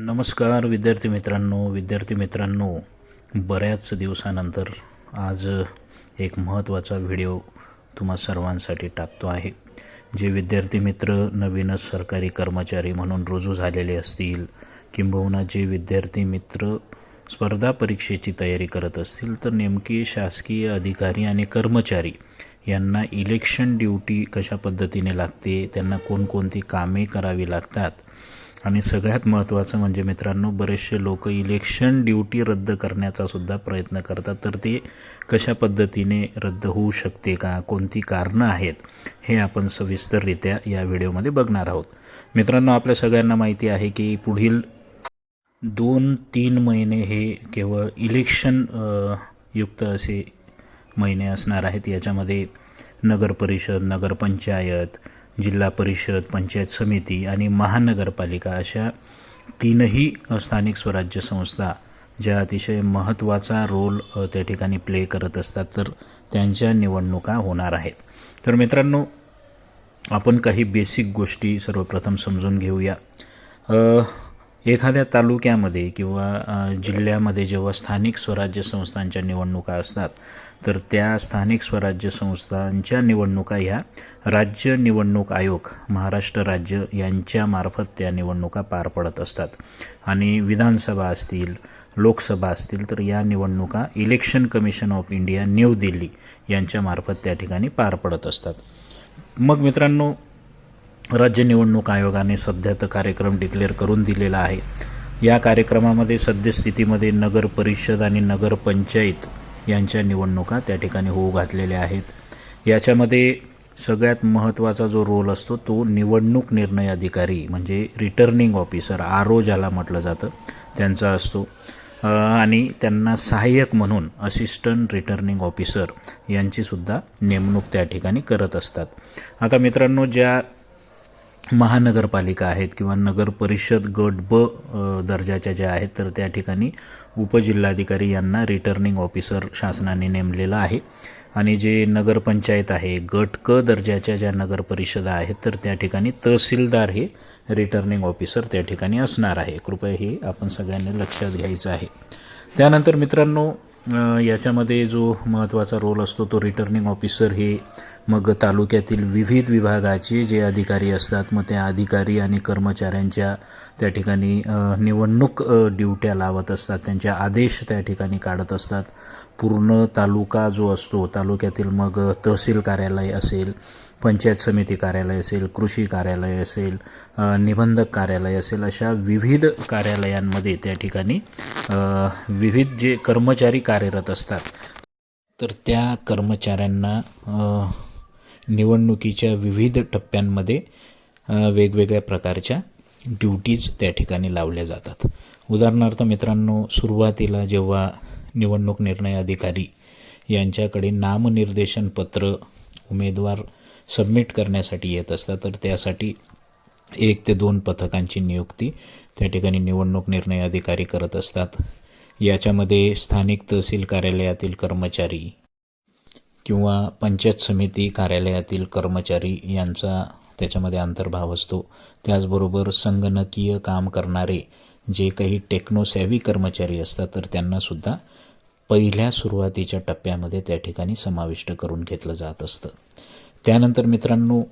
नमस्कार विद्यार्थी मित्रांनो विद्यार्थी मित्रांनो. बऱ्याच दिवसानंतर आज एक महत्त्वाचा व्हिडिओ तुम्हा सर्वांसाठी टाकतो आहे. जे विद्यार्थी मित्र नवीनच सरकारी कर्मचारी म्हणून रुजू झालेले असतील किंबहुना जे विद्यार्थी मित्र स्पर्धा परीक्षेची तयारी करत असतील तर नेमकी शासकीय अधिकारी आणि कर्मचारी यांना इलेक्शन ड्युटी कशा पद्धतीने लागते त्यांना कोणकोणती कामे करावी लागतात आणि सगळ्यात महत्त्वाचं म्हणजे मित्रांनो बरेचसे लोक इलेक्शन ड्युटी रद्द करण्याचा सुद्धा प्रयत्न करतात. तर ते कशा पद्धतीने रद्द होऊ शकते? का? कोणती कारणं आहेत? हे आपण सविस्तररित्या या व्हिडिओमध्ये बघणार आहोत. मित्रांनो आपल्या सगळ्यांना माहिती आहे की पुढील दोन तीन महिने हे केवळ इलेक्शन युक्त असे महिने असणार आहेत. याच्यामध्ये नगरपरिषद नगरपंचायत जिल्हा परिषद पंचायत समिती आणि महानगरपालिका अशा तीनही स्थानिक स्वराज्य संस्था ज्या अतिशय महत्त्वाचा रोल त्या ठिकाणी प्ले करत असतात तर त्यांच्या निवडणुका होणार आहेत. तर मित्रांनो आपण काही बेसिक गोष्टी सर्वप्रथम समजून घेऊया. एखाद्या तालुक्यामध्ये किंवा जिल्ह्यामध्ये जेव्हा स्थानिक स्वराज्य संस्थांच्या निवडणुका असतात तर त्या स्थानिक स्वराज्य संस्थांच्या निवडणुका ह्या राज्य निवडणूक आयोग महाराष्ट्र राज्य यांच्यामार्फत त्या निवडणुका पार पडत असतात. आणि विधानसभा असतील लोकसभा असतील तर या निवडणुका election commission of India new Delhi यांच्यामार्फत त्या ठिकाणी पार पडत असतात. मग मित्रांनो राज्य निवडणूक आयोगाने सध्या तर कार्यक्रम डिक्लेअर करून दिलेला आहे. या कार्यक्रमामध्ये सद्यस्थितीमध्ये नगर परिषद आणि नगरपंचायत यांच्या निवडणुका त्या ठिकाणी होऊ घातलेल्या आहेत. याच्यामध्ये सगळ्यात महत्त्वाचा जो रोल असतो तो निवडणूक निर्णय अधिकारी म्हणजे रिटर्निंग ऑफिसर आर ओ ज्याला म्हटलं जातं त्यांचा असतो. आणि त्यांना सहाय्यक म्हणून असिस्टंट रिटर्निंग ऑफिसर यांचीसुद्धा नेमणूक त्या ठिकाणी करत असतात. आता मित्रांनो ज्या महानगरपालिका आहेत किंवा नगर परिषद गट ब दर्जाच्या ज्या आहेत तर त्या ठिकाणी उपजिल्हाधिकारी यांना रिटर्निंग ऑफिसर शासनाने नेमलेला आहे. आणि जे नगरपंचायत आहे गट क दर्जाच्या ज्या नगर परिषदा आहेत तर त्या ठिकाणी तहसीलदार हे रिटर्निंग ऑफिसर त्या ठिकाणी असणार आहे. कृपया हे आपण सगळ्यांनी लक्षात घ्यायचं आहे. त्यानंतर मित्रांनो याच्यामध्ये जो महत्त्वाचा रोल असतो तो रिटर्निंग ऑफिसर हे मग तालुक्यातील विविध विभागाचे जे अधिकारी असतात मग त्या अधिकारी आणि कर्मचाऱ्यांच्या त्या ठिकाणी निवडणूक ड्युट्या लावत असतात. त्यांचे आदेश त्या ठिकाणी काढत असतात. पूर्ण तालुका जो असतो तालुक्यातील मग तहसील कार्यालय असेल पंचायत समिती कार्यालय असेल कृषी कार्यालय असेल निबंधक कार्यालय असेल अशा विविध कार्यालयांमध्ये त्या ठिकाणी विविध जे कर्मचारी कार्यरत असतात. तर त्या कर्मचाऱ्यांना निवडणुकीच्या विविध टप्प्यांमध्ये वेगवेगळ्या प्रकारच्या ड्युटीज त्या ठिकाणी लावल्या जातात. उदाहरणार्थ मित्रांनो सुरुवातीला जेव्हा निवडणूक निर्णय अधिकारी यांच्याकडे नामनिर्देशन पत्र उमेदवार सबमिट करण्यासाठी येत असतात तर त्यासाठी एक ते दोन पथकांची नियुक्ती त्या ठिकाणी निवडणूक निर्णय अधिकारी करत असतात. याच्यामध्ये स्थानिक तहसील कार्यालयातील कर्मचारी किंवा पंचायत समिती कार्यालयातील कर्मचारी यांचा त्याच्यामध्ये अंतर्भाव असतो. त्याचबरोबर संगणकीय काम करणारे जे काही टेक्नोसॅव्ही कर्मचारी असतात तर त्यांनासुद्धा पहिल्या सुरुवातीच्या टप्प्यामध्ये त्या ठिकाणी समाविष्ट करून घेतलं जात असतं. त्यानंतर मित्रांनो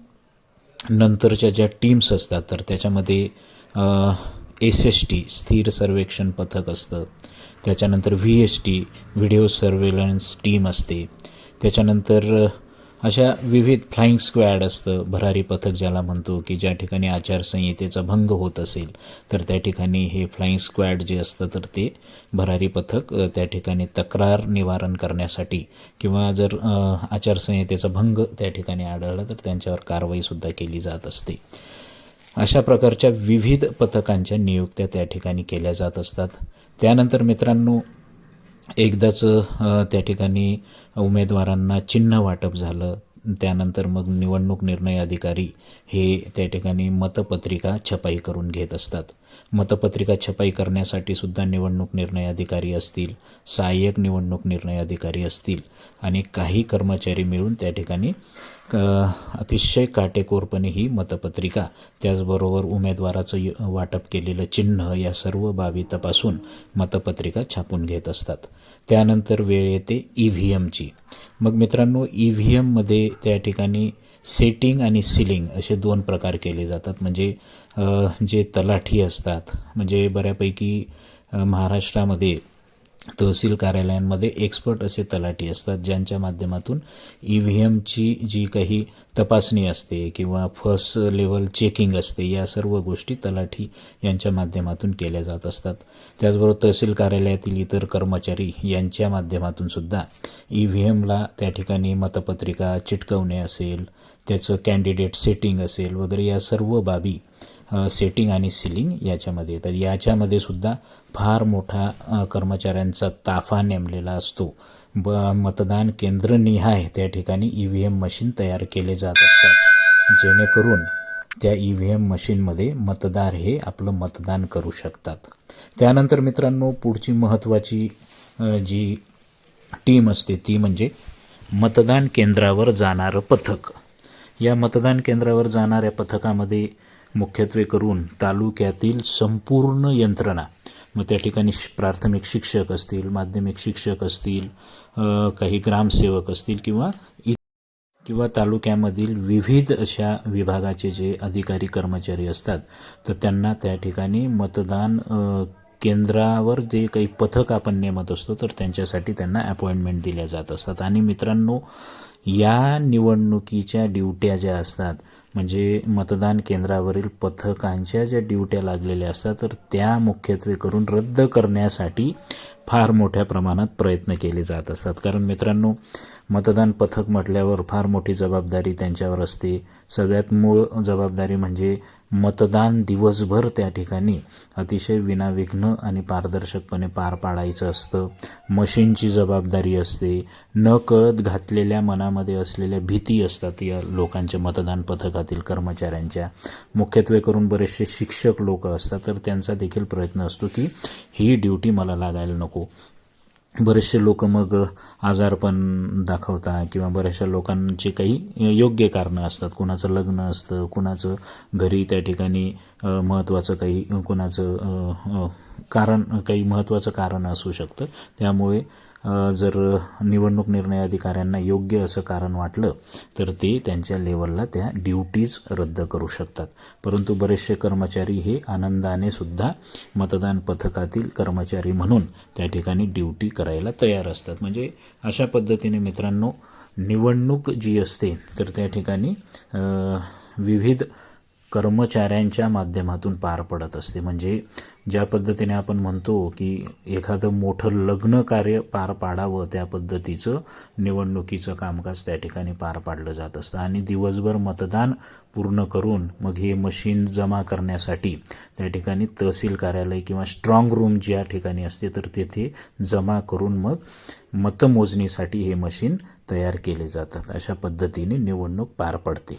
नंतरच्या ज्या टीम्स असतात तर त्याच्यामध्ये एस एस टी स्थिर सर्वेक्षण पथक असतं. त्याच्यानंतर V S T video surveillance team असते. त्याच्यानंतर अशा विविध फ्लाईंग स्क्वॅड असतं. भरारी पथक ज्याला म्हणतो की ज्या ठिकाणी आचारसंहितेचा भंग होत असेल तर त्या ठिकाणी हे फ्लाईंग स्क्वॅड जे असतं तर ते भरारी पथक त्या ठिकाणी तक्रार निवारण करण्यासाठी किंवा जर आचारसंहितेचा भंग त्या ठिकाणी आढळला तर त्यांच्यावर कारवाईसुद्धा केली जात असते. अशा प्रकारच्या विविध पथकांच्या नियुक्त्या त्या ठिकाणी केल्या जात असतात. त्यानंतर मित्रांनो एकदाच त्या ठिकाणी उमेदवारांना चिन्ह वाटप झालं. त्यानंतर मग निवडणूक निर्णय अधिकारी हे त्या ठिकाणी मतपत्रिका छपाई करून घेत असतात. मतपत्रिका छपाई करण्यासाठी सुद्धा निवडणूक निर्णय अधिकारी असतील सहाय्यक निवडणूक निर्णय अधिकारी असतील आणि काही कर्मचारी मिळून त्या ठिकाणी अतिशय काटेकोरपणे ही मतपत्रिका त्याचबरोबर उमेदवाराचं य- वाटप केलेलं चिन्ह या सर्व बाबी तपासून मतपत्रिका छापून घेत असतात. त्यानंतर वेळ येते ई व्ही एमची मग मित्रांनो ई व्ही एममध्ये त्या ठिकाणी सेटिंग आणि सिलिंग असे दोन प्रकार केले जातात. म्हणजे जे तलाठी असतात म्हणजे बऱ्यापैकी महाराष्ट्रामध्ये तहसील कार्यालयांमध्ये एक्सपर्ट असे तलाठी असतात ज्यांच्या माध्यमातून ई व्ही एमची जी काही तपासणी असते किंवा फर्स्ट लेवल चेकिंग असते या सर्व गोष्टी तलाठी यांच्या माध्यमातून केल्या जात असतात. त्याचबरोबर तहसील कार्यालयातील इतर कर्मचारी यांच्या माध्यमातून सुद्धा ई व्ही एमला त्या ठिकाणी मतपत्रिका चिटकवणे असेल त्याचं कॅन्डिडेट सेटिंग असेल वगैरे या सर्व बाबी सेटिंग आणि सिलिंग याच्यामध्ये येतात. याच्यामध्ये सुद्धा फार मोठा कर्मचाऱ्यांचा ताफा नेमलेला असतो. ब मतदान केंद्रनिहाय त्या ठिकाणी ई व्ही एम मशीन तयार केले जात असतात. जेणेकरून त्या ई व्ही एम मशीनमध्ये मतदार हे आपलं मतदान करू शकतात. त्यानंतर मित्रांनो पुढची महत्त्वाची जी टीम असते ती म्हणजे मतदान केंद्रावर जाणारं पथक. या मतदान केंद्रावर जाणाऱ्या पथकामध्ये मुख्यत्वे करून तालुक्यातील संपूर्ण यंत्रणा मग त्या ठिकाणी श- प्राथमिक शिक्षक असतील माध्यमिक शिक्षक असतील काही ग्रामसेवक असतील किंवा इ किंवा तालुक्यामधील विविध अशा विभागाचे जे अधिकारी कर्मचारी असतात तर त्यांना त्या ठिकाणी मतदान केंद्रावर जे काही पथक आपण नेमत असतो तर त्यांच्यासाठी त्यांना अपॉइंटमेंट दिल्या जात असतात. आणि मित्रांनो या निवडणुकीच्या ड्युट्या ज्या असतात म्हणजे मतदान केंद्रावरील पथकांच्या ज्या ड्युट्या लागलेल्या असतात तर त्या मुख्यत्वे करून रद्द करण्यासाठी फार मोठ्या प्रमाणात प्रयत्न केले जात असतात. कारण मित्रांनो मतदान पथक म्हटल्यावर फार मोठी जबाबदारी त्यांच्यावर असते. सगळ्यात मूळ जबाबदारी म्हणजे मतदान दिवसभर त्या ठिकाणी अतिशय विनाविघ्न आणि पारदर्शकपणे पार पाडायचं असतं. मशीनची जबाबदारी असते. न कळत घातलेल्या मनामध्ये असलेल्या भीती असतात या लोकांच्या मतदान पथकातील कर्मचाऱ्यांच्या. मुख्यत्वे करून बरेचसे शिक्षक लोक असतात तर त्यांचा देखील प्रयत्न असतो की ही ड्युटी मला लागायला नको. बरेचसे लोक मग आजारपण दाखवतात किंवा बऱ्याचशा लोकांचे काही योग्य कारणं असतात. कुणाचं लग्न असतं कुणाचं घरी त्या ठिकाणी महत्त्वाचं काही कुणाचं कारण काही महत्त्वाचं कारण असू शकतं. त्यामुळे जर निवडणूक निर्णय अधिकाऱ्यांना योग्य असं कारण वाटलं तर ते त्यांच्या लेवलला त्या ड्युटीज रद्द करू शकतात. परंतु बरेचसे कर्मचारी हे आनंदाने सुद्धा मतदान पथकातील कर्मचारी म्हणून त्या ठिकाणी ड्युटी करायला तयार असतात. म्हणजे अशा पद्धतीने मित्रांनो निवडणूक जी असते तर त्या ठिकाणी विविध कर्मचाऱ्यांच्या माध्यमातून पार पडत असते. म्हणजे ज्या पद्धतीने आपण म्हणतो की एखादं मोठं लग्न कार्य पार पाडावं त्या पद्धतीचं निवडणुकीचं कामकाज त्या ठिकाणी पार पाडलं जात असतं. आणि दिवसभर मतदान पूर्ण करून मग हे मशीन जमा करण्यासाठी त्या ठिकाणी तहसील कार्यालय किंवा स्ट्रॉंग रूम ज्या ठिकाणी असते तर तेथे जमा करून मग मतमोजणीसाठी हे मशीन तयार केले जातात. अशा पद्धतीने निवडणूक पार पडते.